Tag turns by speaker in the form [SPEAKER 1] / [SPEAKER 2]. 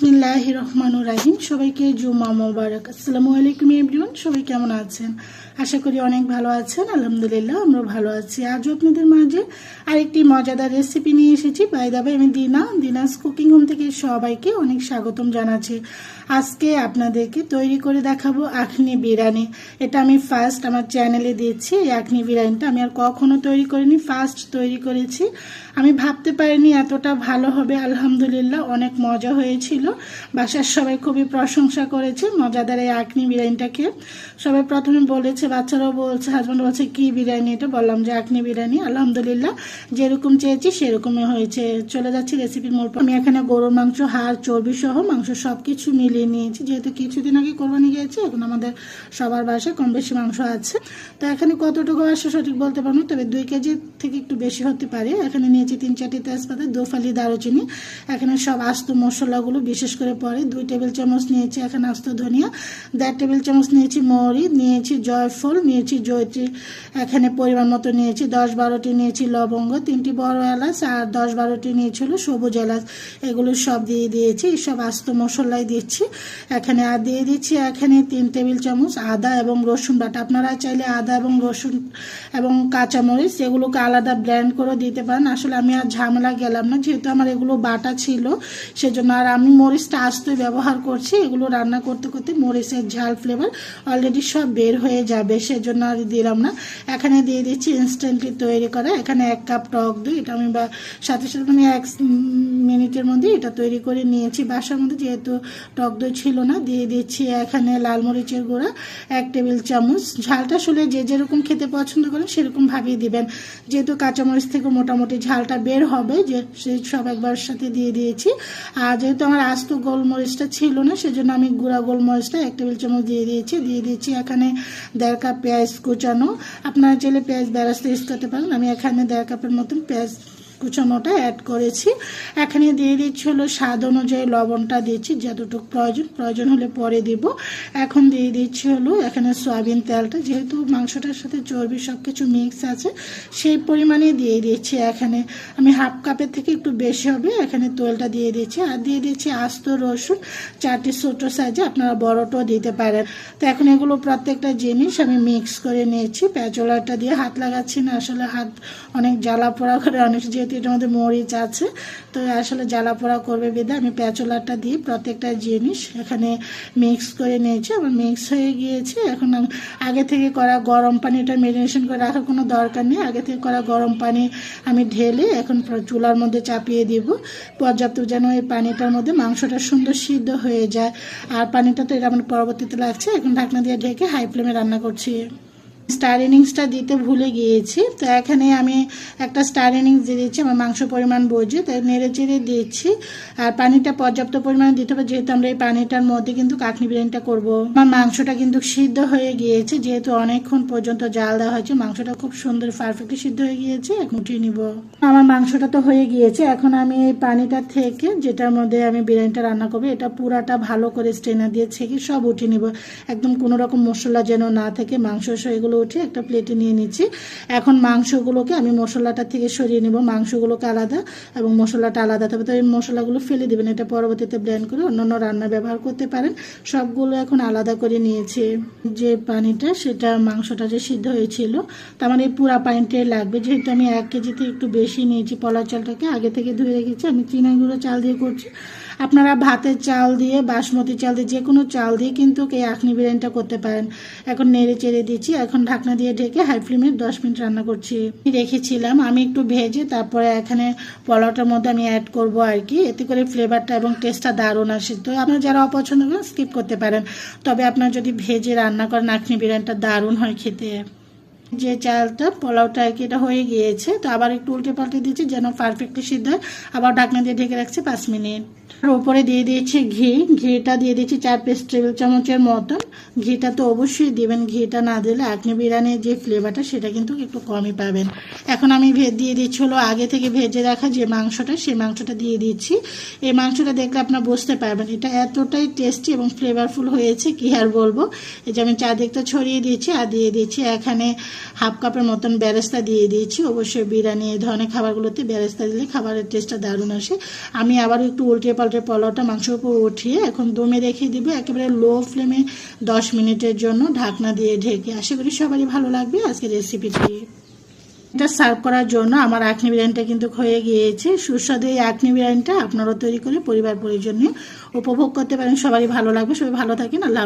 [SPEAKER 1] বিসমিল্লাহ রহমান রাহিম। সবাইকে জুমা মোবারক। আসসালামু আলাইকুম এভরিওয়ান, সবাই কেমন আছেন? আশা করি অনেক ভালো আছেন, আলহামদুলিল্লাহ আমরা ভালো আছি। আজও আপনাদের মাঝে আরেকটি মজাদার রেসিপি নিয়ে এসেছি। বাই দাবাই আমি দিনা, দিনাস কুকিং হোম থেকে সবাইকে অনেক স্বাগতম জানাচ্ছি। আজকে আপনাদেরকে তৈরি করে দেখাবো আখনি বিরিয়ানি। এটা আমি ফার্স্ট আমার চ্যানেলে দিচ্ছি, এই আখনি বিরিয়ানিটা আমি আর কখনো তৈরি করিনি ফার্স্ট তৈরি করেছি। আমি ভাবতে পারিনি এতটা ভালো হবে, আলহামদুলিল্লাহ অনেক মজা হয়েছিল। বাসার সবাই খুবই প্রশংসা করেছে, মজাদার এই আখনি বিরিয়ানিটাকে। সবাই প্রথমে বলেছে, বাচ্চারাও বলছে হাজব্যান্ড বলছে, কি বিরিয়ানি এটা? বললাম যে আখনি বিরিয়ানি। আলহামদুলিল্লাহ, যেরকম চেয়েছি সেরকমই হয়েছে। চলে যাচ্ছি রেসিপির মোড় আমি এখানে গরুর মাংস, হাড় চর্বি সহ মাংস সব কিছু মিলিয়ে নিয়েছি। যেহেতু কিছুদিন আগে কোরবানি গিয়েছে, এখন আমাদের সবার বাসায় কম বেশি মাংস আছে। তো এখানে কতটুকু আসে সঠিক বলতে পারব তবে দুই কেজি থেকে একটু বেশি হতে পারে। এখানে নিয়েছি তিন চারটি তেজপাতা, দোফালি দারুচিনি। এখানে সব আস্ত মশলাগুলো বিশেষ করে পরে দুই টেবিল চামচ নিয়েছি এখানে আস্ত ধনিয়া, দেড় টেবিল চামচ নিয়েছি মৌরি, নিয়েছি জয়ফল, নিয়েছি জয়ত্রী, এখানে পরিমাণ মতো নিয়েছি দশ বারোটি নিয়েছি লবঙ্গ, তিনটি বড় এলাচ আর দশ বারোটি নিয়েছিল সবুজ এলাচ। এগুলো সব দিয়ে দিয়েছি, সব আস্ত মশলাই দিচ্ছি। এখানে আর দিয়ে দিচ্ছি এখানে তিন টেবিল চামচ আদা এবং রসুন বাটা। আপনারা চাইলে আদা এবং রসুন এবং কাঁচামরিচ এগুলোকে আলাদা ব্লেন্ড করে দিতে পারেন। আসলে আমি আর ঝামেলা গেলাম না, যেহেতু আমার এগুলো বাটা ছিল, সেজন্য আর আমি মরিচটা আস্তই ব্যবহার করছি, এগুলো রান্না করতে করতে মরিচের ঝাল ফ্লেভার অলরেডি সব বের হয়ে যাবে, সেজন্য আর দিলাম না। এখানে দিয়ে দিচ্ছি ইনস্ট্যান্টলি তৈরি করা, এখানে এক কাপ টক দই, এটা আমি বা, সাথে সাথে মানে এক মিনিটের মধ্যে এটা তৈরি করে নিয়েছি। বাসার মধ্যে যেহেতু টক দই ছিল না, দিয়ে দিচ্ছি এখানে লাল মরিচের গুঁড়া, এক টেবিল চামচ। ঝালটা আসলে যে যেরকম খেতে পছন্দ করেন সেরকম ভাবেই দিবেন। যেহেতু কাঁচামরিচ থেকে মোটামুটি ঝালটা বের হবে, যে সব একবার সাথে দিয়ে দিয়েছি। আর যেহেতু আমার আস্ত গোলমরিচটা ছিল না, সেজন্য আমি গুঁড়া গোলমরিচটা এক টেবিল চামচ দিয়ে দিয়েছি। দিয়ে দিয়েছি এখানে দেড় কাপ পেঁয়াজ কুচানো। আপনারা চাইলে পেঁয়াজ বেরাস্তা ইউজ করতে পারেন। আমি এখানে দেড় কাপের মতন পেঁয়াজ কুচানোটা অ্যাড করেছি। এখানে দিয়ে দিচ্ছি হলো স্বাদ অনুযায়ী লবণটা দিচ্ছি, যতটুকু প্রয়োজন প্রয়োজন হলে পরে দিব। এখন দিয়ে দিচ্ছি হলো এখানে সয়াবিন তেলটা, যেহেতু মাংসটার সাথে চর্বি সব কিছু মিক্স আছে, সেই পরিমাণে দিয়ে দিচ্ছি। এখানে আমি হাফ কাপের থেকে একটু বেশি হবে, এখানে তেলটা দিয়ে দিচ্ছি। আর দিয়ে দিচ্ছি আস্ত রসুন, চারটি ছোটো সাইজে আপনারা বড়টাও দিতে পারেন। তো এখন এগুলো প্রত্যেকটা জিনিস আমি মিক্স করে নিয়েছি। প্যাচোলাটা দিয়ে হাত লাগাচ্ছি না, আসলে হাত অনেক জ্বালা পোড়া করে অনেক যেহেতু এটার মধ্যে মরিচ আছে, তো আসলে জ্বালা পোড়া করবে বেঁধে আমি প্যাচোলাটা দিয়ে প্রত্যেকটা জিনিস এখানে মিক্স করে নিয়েছি। আমার মিক্স হয়ে গিয়েছে। এখন আগে থেকে করা গরম পানিটা মেরিনেশন করে রাখার কোনো দরকার নেই। আগে থেকে করা গরম পানি আমি ঢেলে এখন চুলার মধ্যে চাপিয়ে দিব। পর্যাপ্ত যেন এই পানিটার মধ্যে মাংসটা সুন্দর সিদ্ধ হয়ে যায়। আর পানিটা তো এটা আমার পরবর্তীতে লাগছে। এখন ঢাকনা দিয়ে ঢেকে হাই ফ্লেমে রান্না করছি। স্টার ইনিংসটা দিতে ভুলে গিয়েছি। তো এখানে আমি একটা স্টার ইনিংস দিয়ে দিচ্ছি, আমার মাংস পরিমাণ বুঝে তাই নেড়ে চেড়ে দিচ্ছি। আর পানিটা পর্যাপ্ত পরিমাণে দিতে হবে, যেহেতু আমরা এই পানিটার মধ্যে কিন্তু কাকনি বিরিয়ানিটা করব। আমার মাংসটা কিন্তু সিদ্ধ হয়ে গিয়েছে, যেহেতু অনেকক্ষণ পর্যন্ত জাল দেওয়া হয়েছে, মাংসটা খুব সুন্দর পারফেক্টলি সিদ্ধ হয়ে গিয়েছে, এখন উঠিয়ে নিব। আমার মাংসটা তো হয়ে গিয়েছে, এখন আমি এই পানিটা থেকে, যেটার মধ্যে আমি বিরিয়ানিটা রান্না করব, এটা পুরাটা ভালো করে স্ট্রেনার দিয়ে ছেঁকে সব উঠিয়ে নিব। একদম কোনো রকম মশলা যেন না থেকে, মাংস এগুলো উঠে একটা প্লেটে নিয়ে নিচ্ছি। এখন মাংসগুলোকে আমি মশলাটা থেকে সরিয়ে নেব। মাংসগুলোকে আলাদা এবং মশলাটা আলাদা। তবে তো এই মশলাগুলো ফেলে দেবেন, এটা পরবর্তীতে ব্লেন্ড করে অন্যান্য রান্না ব্যবহার করতে পারেন। সবগুলো এখন আলাদা করে নিয়েছি। যে পানিটা, সেটা মাংসটা যে সিদ্ধ হয়েছিল, তার মানে পুরা পানিটাই লাগবে। যেহেতু আমি এক কেজিতে একটু বেশি নিয়েছি পলার চালটাকে, আগে থেকে ধুয়ে রেখেছি। আমি চিনা গুঁড়ো চাল দিয়ে করছি। আপনারা ভাতের চাল দিয়ে, বাসমতি চাল দিয়ে যে কোনো চাল দিয়ে কিন্তু এই আখনি বিরিয়ানিটা করতে পারেন। এখন নেড়ে চেড়ে দিচ্ছি। এখন ঢাকনা দিয়ে ঢেকে হাই ফ্লেমে দশ মিনিট রান্না করছি। রেখেছিলাম, আমি একটু ভেজে তারপরে এখানে পোলাওটার মধ্যে আমি অ্যাড করব আর কি। এতে করে ফ্লেভারটা এবং টেস্টটা দারুণ আসে। তো আপনার যারা অপছন্দ করেন স্কিপ করতে পারেন। তবে আপনার যদি ভেজে রান্না করেন আখনি বিরিয়ানিটা দারুণ হয় খেতে। যে চালটা, পোলাওটা এটা হয়ে গিয়েছে, তো আবার একটু উল্টে পাল্টে দিচ্ছি যেন পারফেক্টলি সিদ্ধ হয়। আবার ঢাকনা দিয়ে ঢেকে রাখছি পাঁচ মিনিট। আর ওপরে দিয়ে দিয়েছি ঘি। ঘিটা দিয়ে দিয়েছি চার পিস টেবিল চামচের মতন। ঘিটা তো অবশ্যই দিবেন, ঘিটা না দিলে আপনি বিরিয়ানির যে ফ্লেভারটা সেটা কিন্তু একটু কমই পাবেন। এখন আমি ভেজ দিয়ে দিচ্ছি হলো আগে থেকে ভেজে রাখা যে মাংসটা, সেই মাংসটা দিয়ে দিচ্ছি। এই মাংসটা দেখলে আপনার বুঝতে পারবেন এটা এতটাই টেস্টি এবং ফ্লেভারফুল হয়েছে, কি আর বলব? এই যে আমি চারদিকটা ছড়িয়ে দিয়েছি আর দিয়ে দিচ্ছি এখানে হাফ কাপের মতন বেরেস্তা দিয়ে দিয়েছি। অবশ্যই বিরিয়ানি, এই ধরনের খাবারগুলোতে বেরেস্তা দিলে খাবারের টেস্টটা দারুণ আসে। আমি আবার একটু উল্টে পাল্টে পোলাওটা মাংসের উপর উঠিয়ে এখন দমে রেখে দিব একেবারে লো ফ্লেমে দশ মিনিটের জন্য ঢাকনা দিয়ে ঢেকে। আশা করি সবারই ভালো লাগবে আজকের রেসিপিটি এটা সার্ভ করার জন্য আমার আখনি বিরিয়ানিটা কিন্তু হয়ে গিয়েছে। সুস্বাদু এই আখনি বিরিয়ানিটা আপনারাও তৈরি করে পরিবার পরিজন নিয়ে উপভোগ করতে পারেন। সবারই ভালো লাগবে। সবাই ভালো থাকেন। আল্লাহ।